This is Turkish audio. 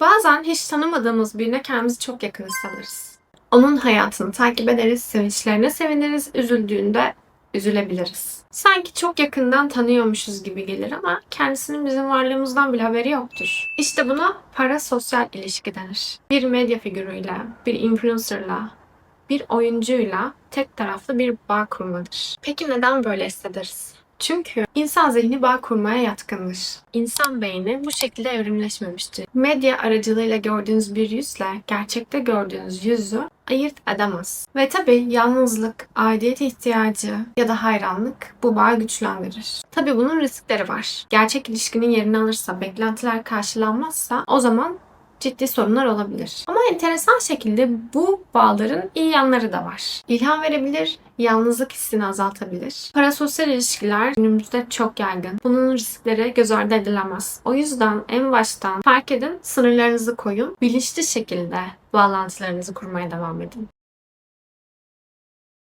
Bazen hiç tanımadığımız birine kendimizi çok yakın sanırız. Onun hayatını takip ederiz, sevinçlerine seviniriz, üzüldüğünde üzülebiliriz. Sanki çok yakından tanıyormuşuz gibi gelir ama kendisinin bizim varlığımızdan bile haberi yoktur. İşte buna parasosyal ilişki denir. Bir medya figürüyle, bir influencerla, bir oyuncuyla tek taraflı bir bağ kurmadır. Peki neden böyle hissederiz? Çünkü insan zihni bağ kurmaya yatkındır. İnsan beyni bu şekilde evrimleşmemiştir. Medya aracılığıyla gördüğünüz bir yüzle gerçekte gördüğünüz yüzü ayırt edemez. Ve tabii yalnızlık, aidiyet ihtiyacı ya da hayranlık bu bağı güçlendirir. Tabii bunun riskleri var. Gerçek ilişkinin yerini alırsa, beklentiler karşılanmazsa o zaman ciddi sorunlar olabilir. Ama enteresan şekilde bu bağların iyi yanları da var. İlham verebilir, yalnızlık hissini azaltabilir. Parasosyal ilişkiler günümüzde çok yaygın. Bunun riskleri göz ardı edilemez. O yüzden en baştan fark edin, sınırlarınızı koyun, bilinçli şekilde bağlantılarınızı kurmaya devam edin.